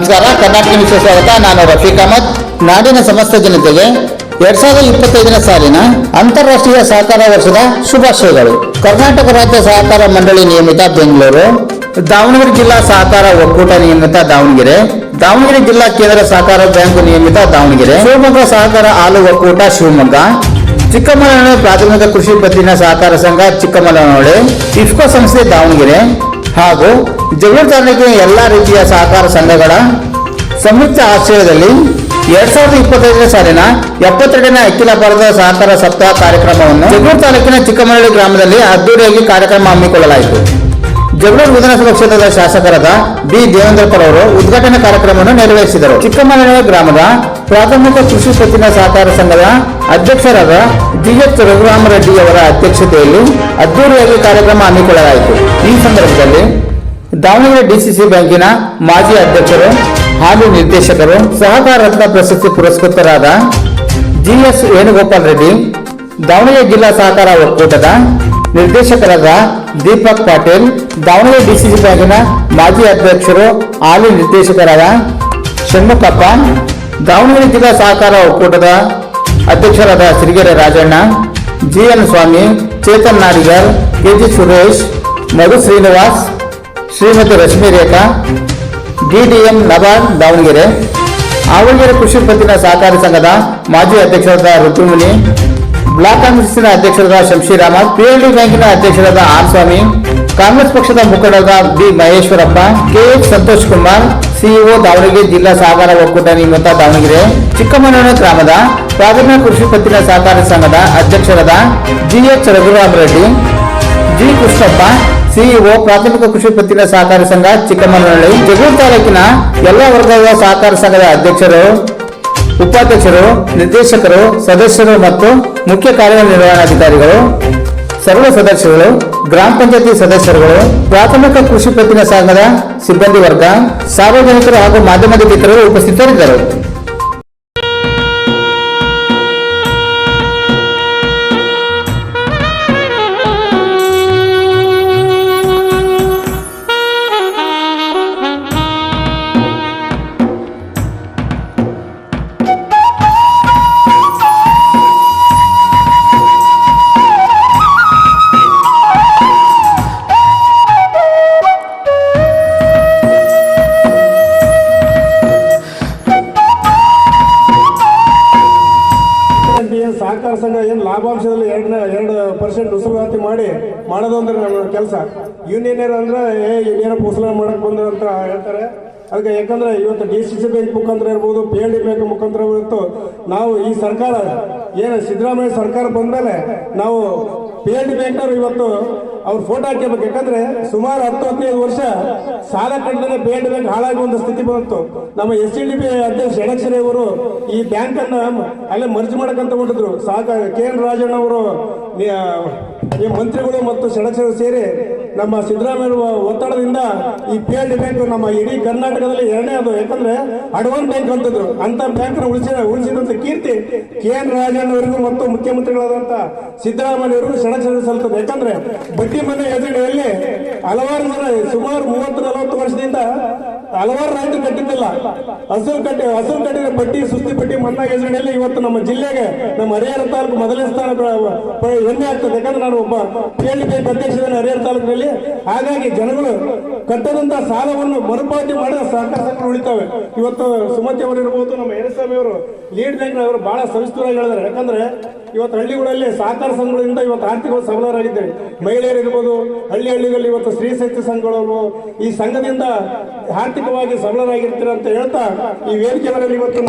ನಮಸ್ಕಾರ. ಕರ್ನಾಟಕ ನ್ಯೂಸ್ ಸ್ವಾಗತ. ನಾನು ರಫೀಕ್ ಅಹಮದ್. ನಾಡಿನ ಸಮಸ್ತ ಜನತೆಗೆ ಎರಡ್ ಸಾವಿರದ ಇಪ್ಪತ್ತೈದನೇ ಸಾಲಿನ ಅಂತಾರಾಷ್ಟ್ರೀಯ ಸಹಕಾರ ವರ್ಷದ ಶುಭಾಶಯಗಳು. ಕರ್ನಾಟಕ ರಾಜ್ಯ ಸಹಕಾರ ಮಂಡಳಿ ನಿಯಮಿತ ಬೆಂಗಳೂರು. ದಾವಣಗೆರೆ ಜಿಲ್ಲಾ ಸಹಕಾರ ಒಕ್ಕೂಟ ನಿಯಮಿತ ದಾವಣಗೆರೆ. ದಾವಣಗೆರೆ ಜಿಲ್ಲಾ ಕೇಂದ್ರ ಸಹಕಾರ ಬ್ಯಾಂಕ್ ನಿಯಮಿತ ದಾವಣಗೆರೆ. ಶಿವಮೊಗ್ಗ ಸಹಕಾರ ಹಾಲು ಒಕ್ಕೂಟ ಶಿವಮೊಗ್ಗ. ಚಿಕ್ಕಮಗಳೂರು ಪ್ರಾಥಮಿಕ ಕೃಷಿ ಪತ್ತಿನ ಸಹಕಾರ ಸಂಘ ಚಿಕ್ಕಮಗಳೂರು. ಇಫ್ಕೋ ಸಂಸ್ಥೆ ದಾವಣಗೆರೆ. ಹಾಗೂ ಜಗಳೂರು ತಾಲೂಕಿನ ಎಲ್ಲಾ ರೀತಿಯ ಸಹಕಾರ ಸಂಘಗಳ ಸಂಯುಕ್ತ ಆಶ್ರಯದಲ್ಲಿ ಎರಡ್ ಸಾವಿರದ ಇಪ್ಪತ್ತೈದನೇ ಸಾಲಿನ ಎಪ್ಪತ್ತೆರಡನೇ ಅಖಿಲ ಭಾರತ ಸಹಕಾರ ಸಪ್ತಾಹ ಕಾರ್ಯಕ್ರಮವನ್ನು ಜಗಳೂರು ತಾಲೂಕಿನ ಚಿಕ್ಕಮಗಳೂರು ಗ್ರಾಮದಲ್ಲಿ ಅದ್ದೂರಿಯಾಗಿ ಕಾರ್ಯಕ್ರಮ ಹಮ್ಮಿಕೊಳ್ಳಲಾಯಿತು. ಜಗಳೂರು ವಿಧಾನಸಭಾ ಕ್ಷೇತ್ರದ ಶಾಸಕರಾದ ಬಿ ದೇವೇಂದ್ರಪ್ಪರ್ ಅವರು ಉದ್ಘಾಟನಾ ಕಾರ್ಯಕ್ರಮವನ್ನು ನೆರವೇರಿಸಿದರು. ಚಿಕ್ಕಮಗಳೂರು ಗ್ರಾಮದ ಪ್ರಾಥಮಿಕ ಕೃಷಿ ಪತ್ತಿನ ಸಹಕಾರ ಸಂಘದ ಅಧ್ಯಕ್ಷರಾದ ಜಿಎಚ್ ರಘುರಾಮರೆಡ್ಡಿ ಅವರ ಅಧ್ಯಕ್ಷತೆಯಲ್ಲಿ ಅದ್ದೂರಿಯಾಗಿ ಕಾರ್ಯಕ್ರಮ ಹಮ್ಮಿಕೊಳ್ಳಲಾಯಿತು. ಈ ಸಂದರ್ಭದಲ್ಲಿ ದಾವಣಗೆರೆ ಡಿಸಿಸಿ ಬ್ಯಾಂಕಿನ ಮಾಜಿ ಅಧ್ಯಕ್ಷರು ಹಾಗೂ ನಿರ್ದೇಶಕರು ಸಹಕಾರ ರತ್ನ ಪ್ರಶಸ್ತಿ ಪುರಸ್ಕೃತರಾದ ಜಿಎಸ್ ವೇಣುಗೋಪಾಲ್ ರೆಡ್ಡಿ, ದಾವಣಗೆರೆ ಜಿಲ್ಲಾ ಸಹಕಾರ ಒಕ್ಕೂಟದ ನಿರ್ದೇಶಕರಾದ ದೀಪಕ್ ಪಾಟೀಲ್, ದಾವಣಗೆರೆ ಡಿಸಿಸಿ ಬ್ಯಾಂಕಿನ ಮಾಜಿ ಅಧ್ಯಕ್ಷರು ಹಾಲಿ ನಿರ್ದೇಶಕರಾದ ಷಣ್ಮುಖಪ್ಪ, ದಾವಣಗೆರೆ ಜಿಲ್ಲಾ ಸಹಕಾರ ಒಕ್ಕೂಟದ ಅಧ್ಯಕ್ಷರಾದ Sirigere Rajanna GN Swamy, Chetan Nadiger KG Suresh, Madhu Srinivas Shrimati Rashmi Rekha DDM NABARD Davangere ಆವಣಗೆರೆ ಕೃಷಿ ಪತ್ತಿನ ಸಹಕಾರಿ ಸಂಘದ ಮಾಜಿ ಅಧ್ಯಕ್ಷರಾದ ರುಕ್ಮಿಣಿ ಬ್ಲಾಕ್ ಕಾಂಗ್ರೆಸ್ಸಿನ ಅಧ್ಯಕ್ಷರಾದ ಶಂಶಿರಾಮ ಪಿಎಲ್ಡಿ ಬ್ಯಾಂಕಿನ ಅಧ್ಯಕ್ಷರಾದ ಆರ್ ಸ್ವಾಮಿ ಕಾಂಗ್ರೆಸ್ ಪಕ್ಷದ ಮುಖಂಡರಾದ B Maheshwarappa KH Santosh Kumar CEO Davangere ಜಿಲ್ಲಾ ಸಹಕಾರ ಒಕ್ಕೂಟ ನಿಯಮಿತ ದಾವಣಗೆರೆ, ಚಿಕ್ಕಮಗಳೂರು ಗ್ರಾಮದ ಪ್ರಾಥಮಿಕ ಕೃಷಿ ಪತ್ತಿನ ಸಹಕಾರಿ ಸಂಘದ ಅಧ್ಯಕ್ಷರಾದ GH Raghuram Reddy, G Krishnappa CEO ಪ್ರಾಥಮಿಕ ಕೃಷಿ ಪತ್ತಿನ ಸಹಕಾರ ಸಂಘ ಚಿಕ್ಕಮಗಳೂರು ಜಗಳೂರು ತಾಲೂಕಿನ ಎಲ್ಲ ವರ್ಗದ ಸಹಕಾರ ಸಂಘದ ಅಧ್ಯಕ್ಷರು, ಉಪಾಧ್ಯಕ್ಷರು, ನಿರ್ದೇಶಕರು, ಸದಸ್ಯರು ಮತ್ತು ಮುಖ್ಯ ಕಾರ್ಯನಿರ್ವಹಣಾಧಿಕಾರಿಗಳು ಸರ್ವ ಸದಸ್ಯರು ಗ್ರಾಮ ಪಂಚಾಯತಿ ಸದಸ್ಯರುಗಳು, ಪ್ರಾಥಮಿಕ ಕೃಷಿ ಪತ್ತಿನ ಸಂಘದ ಸಿಬ್ಬಂದಿ ವರ್ಗ, ಸಾರ್ವಜನಿಕರು ಹಾಗೂ ಮಾಧ್ಯಮದ ಮಿತ್ರರು ಉಪಸ್ಥಿತರಿದ್ದರು. ಸಹಕಾರ ಸಂಘ ಏನು ಲಾಭಾಂಶದಲ್ಲಿ ಎರಡನೇ, ಎರಡು ಪರ್ಸೆಂಟ್ ಉಸುಗಾತಿ ಮಾಡಿ ಮಾಡೋದು ಅಂದ್ರೆ ನಮ್ಮ ಕೆಲಸ. ಯೂನಿಯನ್ ಅಂದ್ರೆ, ಏ ಯೂನಿಯನ್ ಉಸುಲ ಮಾಡಕ್ ಬಂದ್ರು ಅಂತ ಹೇಳ್ತಾರೆ. ಅದಕ್ಕೆ ಯಾಕಂದ್ರೆ ಇವತ್ತು ಡಿ ಸಿ ಸಿ ಬ್ಯಾಂಕ್ ಮುಖಾಂತರ ಇರ್ಬೋದು, ಪಿ ಎಲ್ ಡಿ ಬ್ಯಾಂಕ್ ಮುಖಾಂತರ ಇವತ್ತು ನಾವು ಈ ಸರ್ಕಾರ, ಏನು ಸಿದ್ದರಾಮಯ್ಯ ಸರ್ಕಾರ ಬಂದ್ಮೇಲೆ ನಾವು ಪಿ ಎಲ್ ಡಿ ಬ್ಯಾಂಕ್ನವ್ರು ಇವತ್ತು ಅವ್ರ ಫೋಟೋ ಹಾಕಬೇಕು ಯಾಕಂದ್ರೆ ಸುಮಾರು ಹತ್ತು, ಹದಿನೈದು ವರ್ಷ ಸಾಲ ಕಟ್ಟದೆ ಬೇಡ ಬ್ಯಾಂಕ್ ಹಾಳಾಗಿ ಸ್ಥಿತಿ ಬಂತು. ನಮ್ಮ ಎಸ್ ಡಿ ಪಿ ಅಧ್ಯಕ್ಷ ಷಡಕ್ಷರಿ ಅವರು ಈ ಬ್ಯಾಂಕ್ ಅನ್ನ ಅಲ್ಲೇ ಮರ್ಜ್ ಮಾಡಕಂತ ಹೊಂಟಿದ್ರು. ಸಾಕ ಕೆ ಎನ್ ರಾಜಣ್ಣ ಅವರು ಈ ಮಂತ್ರಿಗಳು ಮತ್ತು ಷಡಕ್ಷರು ಸೇರಿ ನಮ್ಮ ಸಿದ್ದರಾಮಯ್ಯ ಒತ್ತಡದಿಂದ ಈ ಪಿ ಎಲ್ ಡಿ ಬ್ಯಾಂಕ್ ನಮ್ಮ ಇಡೀ ಕರ್ನಾಟಕದಲ್ಲಿ ಎರಡನೇ ಅದು. ಯಾಕಂದ್ರೆ ಅಡ್ವಾನ್ ಬ್ಯಾಂಕ್ ಅಂತಿದ್ರು. ಅಂತ ಬ್ಯಾಂಕ್ ಉಳಿಸಿದ ಉಳಿಸಿದಂತ ಕೀರ್ತಿ ಕೆ ಎನ್ ರಾಜಣ್ಣವರಿಗೂ ಮತ್ತು ಮುಖ್ಯಮಂತ್ರಿಗಳಾದಂತ ಸಿದ್ದರಾಮಯ್ಯ ಅವರಿಗೂ ಸಲ್ತದೆ ಯಾಕಂದ್ರೆ ಬಡ್ಡಿ ಮನೆ ಎದುರುಗಡೆಯಲ್ಲಿ ಹಲವಾರು ಜನ, ಸುಮಾರು ಮೂವತ್ತು, ನಲವತ್ತು ವರ್ಷದಿಂದ ಹಲವಾರು ರೈತರು ಕಟ್ಟಿದ್ದಿಲ್ಲ. ಹಸಿರು ಕಟ್ಟಿ, ಹಸಿರು ಕಟ್ಟಿದ ಪಟ್ಟಿ, ಸುಸ್ತಿ ಪಟ್ಟಿ ಮನ್ನಾ ಯೋಜನೆಯಲ್ಲಿ ಇವತ್ತು ನಮ್ಮ ಜಿಲ್ಲೆಗೆ, ನಮ್ಮ ಹರಿಹರ ತಾಲೂಕು ಮೊದಲನೇ ಸ್ಥಾನ ಹೆಮ್ಮೆ ಆಗ್ತದೆ. ಯಾಕಂದ್ರೆ ನಾನು ಒಬ್ಬ ಪಿ ಅಧ್ಯಕ್ಷನ ಹರಿಹರ ತಾಲೂಕಿನಲ್ಲಿ. ಹಾಗಾಗಿ ಜನಗಳು ಕಟ್ಟದಂತ ಸಾಲವನ್ನು ಮರುಪಾವತಿ ಮಾಡಿದ ಸಹಕಾರ ಸಂಘಗಳು ಉಳಿತಾವೆ. ಇವತ್ತು ಸುಮತಿ ಅವರು ಇರ್ಬೋದು, ನಮ್ಮ ಯರಸ್ವಾಮಿ ಅವರು, ಲೀಡ್ ಬ್ಯಾಂಕ್ ಅವರು ಬಹಳ ಸವಿಸ್ತರವಾಗಿ ಹೇಳಿದ್ದಾರೆ. ಯಾಕಂದ್ರೆ ಇವತ್ತು ಹಳ್ಳಿಗಳಲ್ಲಿ ಸಹಕಾರ ಸಂಘಗಳಿಂದ ಇವತ್ತು ಆರ್ಥಿಕವಾಗಿ ಸಬಲರಾಗಿದ್ದೇವೆ. ಮಹಿಳೆಯರಿರ್ಬೋದು, ಹಳ್ಳಿ ಹಳ್ಳಿಗಳಲ್ಲಿ ಇವತ್ತು ಸ್ತ್ರೀ ಶಕ್ತಿ ಸಂಘಗಳು ಈ ಸಂಘದಿಂದ ಆರ್ಥಿಕವಾಗಿ ಸಬಲರಾಗಿರ್ತೀರ ಅಂತ ಹೇಳ್ತಾ ಈ ವೇದಿಕೆಗಳಲ್ಲಿ ಇವತ್ತು